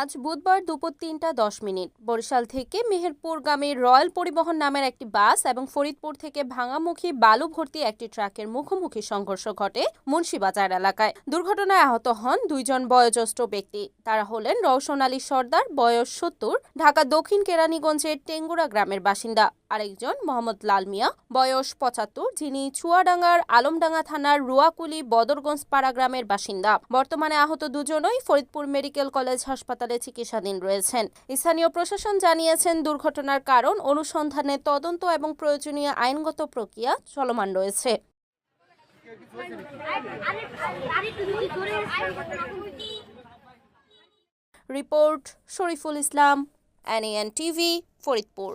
আজ বুধবার দুপুর তিনটা দশ মিনিট। বরিশাল থেকে মেহেরপুরগামী রয়্যাল পরিবহন নামের একটি বাস এবং ফরিদপুর থেকে ভাঙামুখী বালু ভর্তি একটি ট্রাকের মুখোমুখি সংঘর্ষ ঘটে মুন্সিবাজার এলাকায়। দুর্ঘটনায় আহত হন দুইজন বয়োজ্যেষ্ঠ ব্যক্তি। তারা হলেন রওশন আলী সর্দার, বয়স সত্তর, ঢাকা দক্ষিণ কেরানীগঞ্জের টেঙ্গুরা গ্রামের বাসিন্দা। আরেকজন মোহাম্মদ লাল মিয়া, বয়স পঁচাত্তর, যিনি চুয়াডাঙ্গার আলমডাঙ্গা থানার রুয়াকুলি বদরগঞ্জ পাড়া গ্রামের বাসিন্দা। বর্তমানে আহত দুজনই ফরিদপুর মেডিকেল কলেজ হাসপাতালে চিকিৎসাধীন রয়েছেন। স্থানীয় প্রশাসন জানিয়েছেন, দুর্ঘটনার কারণ, অনুসন্ধানে তদন্ত এবং প্রয়োজনীয় আইনগত প্রক্রিয়া চলমান রয়েছে। Report Shariful Islam NN TV, Faridpur.